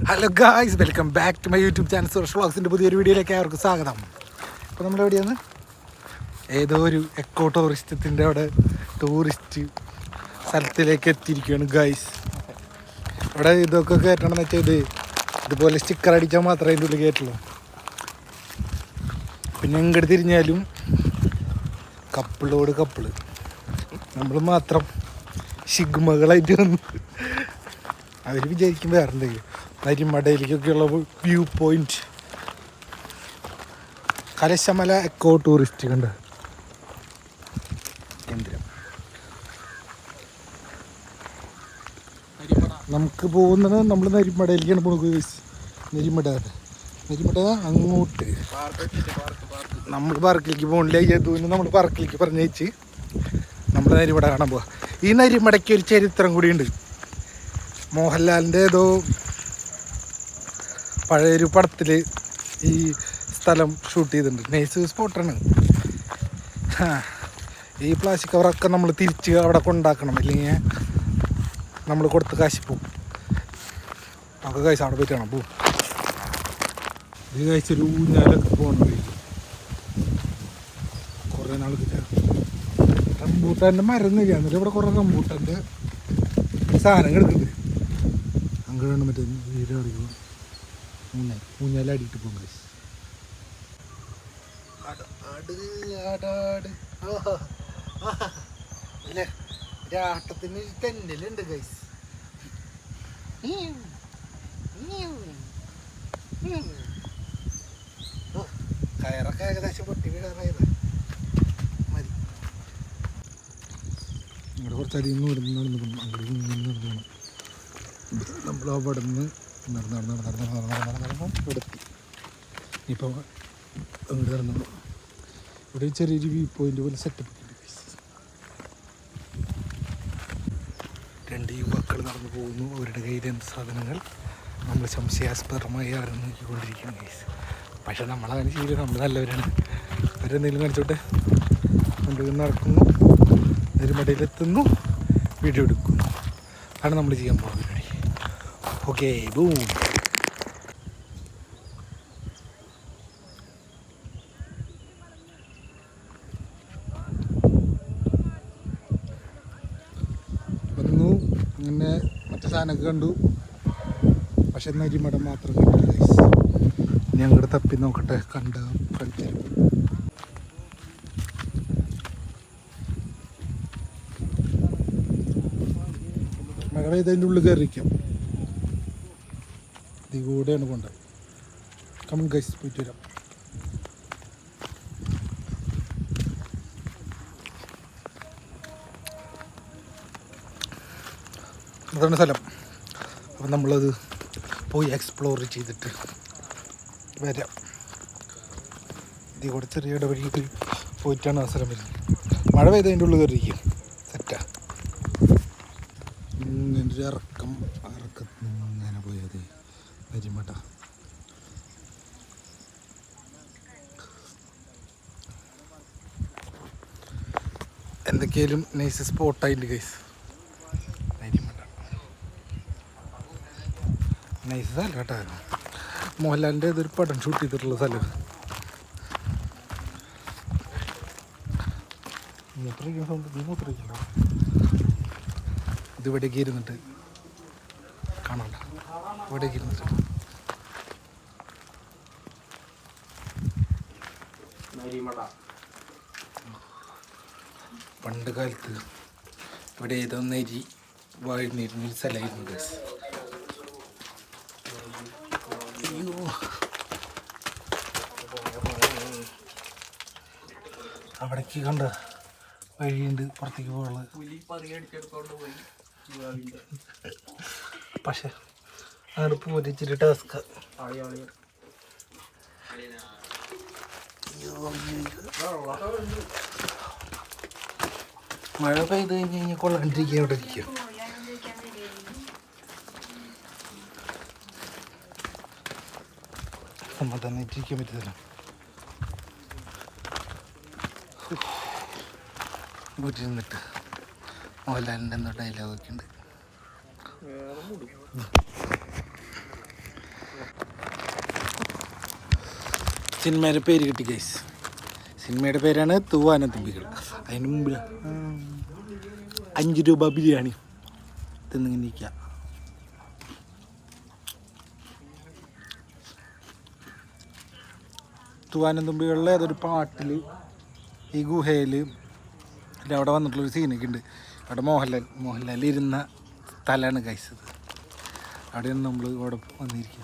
Hello guys welcome back to my YouTube channel Suraksha വ്ളോഗ്സിന്റെ പുതിയൊരു വീഡിയോയിലേക്ക് അവർക്ക് സ്വാഗതം. അപ്പോൾ നമ്മൾ എവിടെയാണ്? ഏതോ ഒരു എക്കോ ടൂറിസ്റ്റത്തിന്റെ അവിടെ ടൂറിസ്റ്റ് സ്ഥലത്തിലേക്ക് എത്തിയിരിക്കുകയാണ് ഗായ്സ് ഇവിടെ ഇതൊക്കെ കയറ്റണമെന്ന് വെച്ചാൽ ഇത് ഇതുപോലെ സ്റ്റിക്കർ അടിച്ചാൽ മാത്രമേ അതിന്റെ ഉള്ളിൽ കയറ്റുള്ളൂ പിന്നെ എങ്ങോട്ട് തിരിഞ്ഞാലും കപ്പിളോട് കപ്പിൾ നമ്മൾ മാത്രം ശിഗ്മകളായിട്ട് വന്നു അവർ വിചാരിക്കും വേറെ എന്തെങ്കിലും. നരിമടയിലേക്കൊക്കെയുള്ള view point. Kalashamala echo tourist കണ്ട്. കേന്ദ്രം. നമുക്ക് പോകുന്നത് നമ്മൾ നരിമടയിലേക്കാണ് പോകുന്നത് നരിമട നരിമട അങ്ങോട്ട്. നമ്മൾ പാർക്കിലേക്ക് പോകണില്ല യദുവിന് നമ്മൾ പാർക്കിലേക്ക് പറഞ്ഞയച്ച് നമ്മൾ നരിമട കാണാൻ പോവാ. ഈ നരിമടയ്ക്ക് ഒരു ചരിത്രം കൂടിയുണ്ട് മോഹൻലാലിന്റെ ഏതോ പഴയൊരു പടത്തിൽ ഈ സ്ഥലം ഷൂട്ട് ചെയ്തിട്ടുണ്ട്. നൈസ് സ്പോട്ടാണ് ഈ പ്ലാസ്റ്റിക് കവറൊക്കെ നമ്മൾ തിരിച്ച് അവിടെ കൊണ്ടാക്കണം. ഇല്ലെങ്കിൽ നമ്മൾ കൊടുത്ത് കാശ് പോവും നമുക്ക് കാശ് അവിടെ പോയിട്ട് കാണാം. പോവും ഇത് കഴിച്ചൊരു ഊഞ്ഞാലൊക്കെ പോകണം കുറേ നാൾ റംബൂട്ടാന്റെ മരുന്നില്ല എന്നിട്ട് ഇവിടെ കുറേ റംബൂട്ടാന്റെ സാധനങ്ങൾ എടുക്കുന്നുണ്ട് അങ്ങനെയാണ് മറ്റേ വീട് കളിക്കും ഊഞ്ഞാൽ ഊഞ്ഞാൽ അടിയിട്ട് പോകും ഗൈസ് രാട്ടത്തിന് തെന്നലുണ്ട് ഗൈസ് കയറൊക്കെ ഏകദേശം പൊട്ടി വീഴാറായത് മതി ഇവിടെ കുറച്ചധികം നടന്ന് നടന്ന് പോകും അങ്ങോട്ട് നടന്നു നമ്മൾ അവിടെ നിന്ന് നടന്ന് നടന്ന് നടന്ന് നടന്ന് നടന്ന് നടന്ന് നടന്ന് ഇവിടെ എത്തി ഇപ്പോൾ അങ്ങോട്ട് നടന്നു ഇവിടെ ഒരു ചെറിയൊരു വ്യൂ പോയിന്റ് പോലെ സെറ്റപ്പ്. രണ്ട് യുവാക്കൾ നടന്നു പോകുന്നു. അവരുടെ കയ്യിൽ എന്ത് സാധനങ്ങൾ? നമ്മൾ സംശയാസ്പദമായി അവരെ നോക്കിക്കൊണ്ടിരിക്കുന്നു ഗൈസ് പക്ഷെ നമ്മളങ്ങനെ ചെയ്യില്ല. നമ്മൾ നല്ലവരാണ്. അവരെന്തെങ്കിലും കാണിച്ചോട്ടെ? നമ്മൾ നടക്കുന്നു. നെരുമടയിലെത്തുന്നു വീഡിയോ എടുക്കുന്നു. അതാണ് നമ്മൾ ചെയ്യാൻ പോകുന്ന പരിപാടി ഓക്കെ ബൂം വന്നു. അങ്ങനെ മറ്റു സാധനമൊക്കെ കണ്ടു. പക്ഷെ നരിമടം മാത്രം. ഇനി അങ്ങോട്ട് തപ്പി നോക്കട്ടെ. കണ്ട് കളിച്ചു മകളെ ഇതിന്റെ ഉള്ളിൽ കയറിയിരിക്കാം. ഇതിൽ കൂടെയാണ് കൊണ്ട കമൺ ഗൈസ് പോയിട്ട് വരാം. അതാണ് സ്ഥലം. അപ്പം നമ്മളത് പോയി എക്സ്പ്ലോർ ചെയ്തിട്ട് വരാം. ഇതിൽ കൂടെ ചെറിയ ഇടവഴിക്ക് പോയിട്ടാണ് ആ സ്ഥലം വരുന്നത്. മഴ പെയ്തതിന്റെ ഉള്ളിൽ കയറിയിരിക്കും സെറ്റാ ഒരു ഇറക്കം ഇറക്കത്തിന് പോയത് കരിമട്ട എന്തൊക്കെയാലും നൈസ് സ്പോട്ടായിട്ട് ഗൈസ് കരിമട്ട നൈസ് സ്ഥലം കേട്ടോ. മോഹൻലാലിന്റെ ഇതൊരു പടം ഷൂട്ട് ചെയ്തിട്ടുള്ള സ്ഥലം? ഇത് ഇവിടേക്ക് ഇരുന്നിട്ട് കാണണ്ട ഇവിടേക്ക് ഇരുന്നിട്ട്. പണ്ട് കാലത്ത് ഇവിടെ ഏതോ നെരി വാഴുന്നിരുന്ന ഒരു സ്ഥലമായിരുന്നു ഗസ് അയ്യോ. അവിടേക്ക് കണ്ട വഴിയുണ്ട് പുറത്തേക്ക് പോകാനുള്ളത്. പക്ഷെ അങ്ങനെ പോയി ഇച്ചിരി ടാസ്ക് മഴ പെയ്ത് കഴിഞ്ഞ് കഴിഞ്ഞാൽ കൊള്ളാണ്ടിരിക്കുക അവിടെ ഇരിക്കുക. സമാധാനമായിട്ടിരിക്കാൻ പറ്റത്തില്ല. വീട്ടിൽ നിന്നിട്ട് മോഹൻലാലിന്റെ എന്തോ ഡയലോഗൊക്കെ ഉണ്ട്. സിനിമയുടെ പേര് കിട്ടി ഗൈസ് സിനിമയുടെ പേരാണ് തൂവാന തുമ്പികൾ. അതിന് മുമ്പിൽ അഞ്ച് രൂപ ബിരിയാണി തിന്നിങ്ങനെ നിൽക്കുക തൂവാന തുമ്പികളിലെ അതൊരു പാട്ടിൽ ഈ ഗുഹയിൽ അല്ല അവിടെ വന്നിട്ടുള്ളൊരു സീനൊക്കെ ഉണ്ട്. അവിടെ മോഹൻലാൽ മോഹൻലാൽ ഇരുന്ന സ്ഥലമാണ് ഇത് അവിടെയാണ് നമ്മൾ ഇവിടെ വന്നിരിക്കുക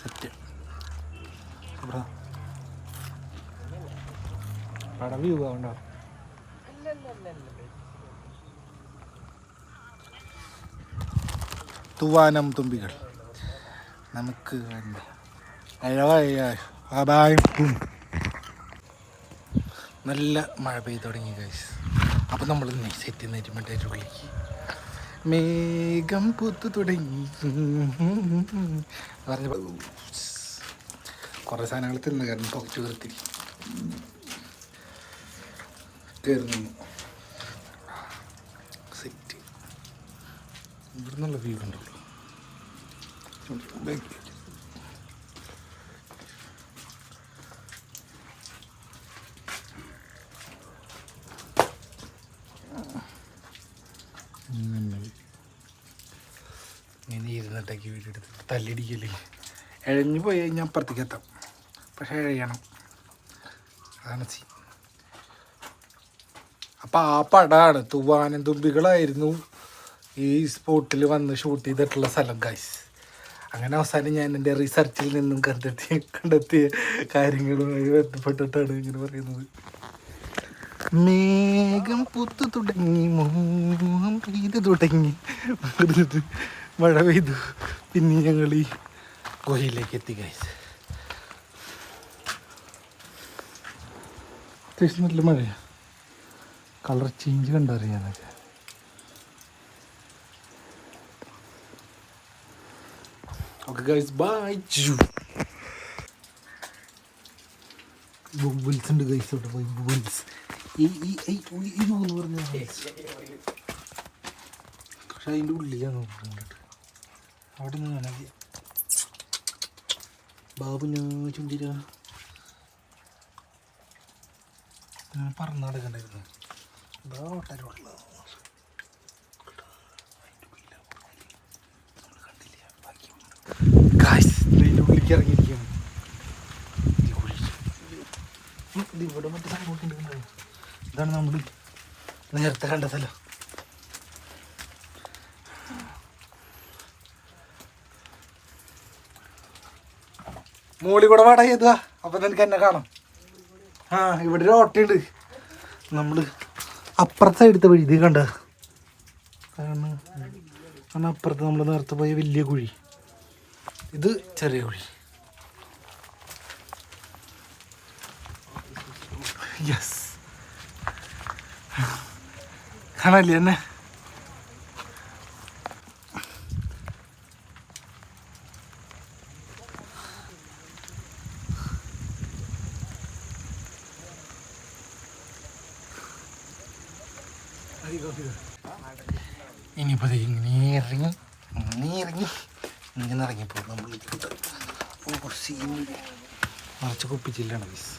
സെറ്റ് തൂവാനം തുമ്പികൾ. നമുക്ക് നല്ല മഴ പെയ്ത് തുടങ്ങി ഗൈസ് അപ്പം നമ്മൾ സെറ്റ് വിളിക്ക് മേഘം പൂത്തു തുടങ്ങി. പറഞ്ഞ കുറേ സാധനങ്ങൾ തിന്നു കാരണം പോക്കറ്റ് വൃത്തി. കയറുന്നു. സെറ്റ് ഇവിടുന്നുള്ള വ്യൂ ബാക്ക് ഇങ്ങനെ ഇരുന്നിട്ടേക്ക് വീഡിയോ എടുത്തിട്ട് തല്ലിടിക്കല്ലേ ഇഴഞ്ഞു പോയി കഴിഞ്ഞാൽ അപ്പുറത്തേക്ക് എത്താം. പക്ഷേ ചെയ്യണം. അതാണ് സീൻ അപ്പം ആ പടമാണ് തുവാനം തുമ്പികളായിരുന്നു ഈ സ്പോട്ടിൽ വന്ന് ഷൂട്ട് ചെയ്തിട്ടുള്ള സ്ഥലം ഗൈസ് അങ്ങനെ അവസാനം ഞാൻ എന്റെ റിസർച്ചിൽ നിന്നും കണ്ടെത്തി കണ്ടെത്തിയ കാര്യങ്ങളുമായി ബന്ധപ്പെട്ടിട്ടാണ് ഇങ്ങനെ പറയുന്നത്. മേഘം പുത്തു തുടങ്ങി മോഹം പെയ്തു തുടങ്ങി. മഴ പെയ്തു. പിന്നെ ഞങ്ങൾ ഈ ഗുഹയിലേക്ക് എത്തി ഗൈസ് അത്യാവശ്യം നല്ല മഴയാ കളർ ചേഞ്ച് കണ്ടറിയാനൊക്കെ ഓക്കെ ഗൈസ് ബൈ ബുബിൾസ് ഉണ്ട് ഗൈസ് അവിടെ പോയി. ബുബിൾസ് ഈ ഈ ഇത് എന്ന് പറഞ്ഞ പക്ഷെ അതിന്റെ ഉള്ളിലാണ് നോക്കുന്നത് അവിടെ നിന്ന് വേണമെങ്കിൽ ബാബു ഞാൻ ചുണ്ടിര പറന്ന് നടക്കണ്ടായിരുന്നു ഉള്ളിലേക്ക് ഇറങ്ങിയിരിക്കുകയാണ്. ഇത് ഇവിടെ മറ്റേ ഉണ്ട് ഇതാണ് നമ്മൾ നേരത്തെ കണ്ട സ്ഥലം. മോളി കൂടെ വാടക ചെയ്താ അപ്പൊ നിനക്ക് എന്നെ കാണാം. ആ ഇവിടെ ഒരു ഓട്ടയുണ്ട്. നമ്മൾ അപ്പുറത്തെ എടുത്ത വഴി ഇത് കണ്ട? കാരണം അപ്പുറത്ത് നമ്മൾ നേരത്തെ പോയ വലിയ കുഴി. ഇത് ചെറിയ കുഴി. യെസ് കാണാല്ലേ എന്നെ? ഇനിയിപ്പോൾ ദേ ഇങ്ങനെ ഇറങ്ങി ഇങ്ങനെ ഇറങ്ങി ഇങ്ങനെ ഇറങ്ങിപ്പോ നമ്മൾ സീൻ നിറച്ച് കുപ്പിച്ചില്ലാണ് ബീസ്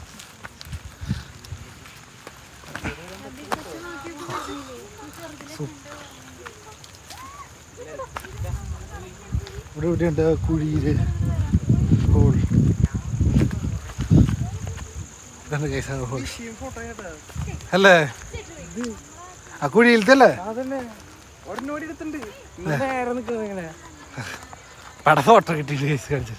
ഇവിടെ എവിടെയുണ്ട് കുഴിയിൽ ഹോൾ ഇതാണ് കേസാണ് ഹോൾ അല്ലേ? ആ കുഴിയിലത്തല്ലേ? പട ഫോട്ടോ കിട്ടിയിട്ട് കേസ് കാണിച്ചു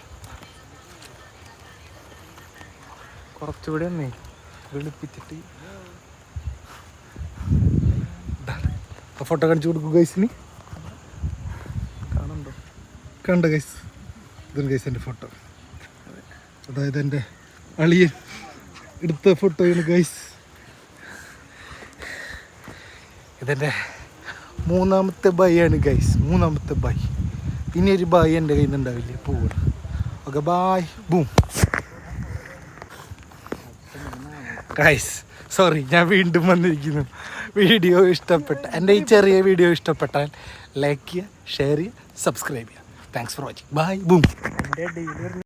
കുറച്ചുകൂടെ ഒന്നേ വെളുപ്പിച്ചിട്ട്. ഫോട്ടോ കാണിച്ചു കൊടുക്കും ഗൈസിന് കാണണ്ടോ കണ്ട ഗൈസ് ഇതാണ് ഗൈസ് എന്റെ ഫോട്ടോ അതായത് എന്റെ അളിയൻ എടുത്ത ഫോട്ടോയാണ് ഗൈസ് ഇതെന്റെ മൂന്നാമത്തെ ബൈയാണ് ഗൈസ് മൂന്നാമത്തെ ബൈ ഇനി ഒരു ബൈ എന്റെ കയ്യിൽ നിന്ന് ഉണ്ടാവില്ല പോവുക okay bye boom guys sorry ഞാൻ വീണ്ടും വന്നിരിക്കുന്നു. വീഡിയോ ഇഷ്ടപ്പെട്ട എന്റെ ഈ ചെറിയ വീഡിയോ ഇഷ്ടപ്പെട്ടാൽ ലൈക്ക് ചെയ്യുക ഷെയർ ചെയ്യുക സബ്സ്ക്രൈബ് ചെയ്യുക. Thanks for watching bye boom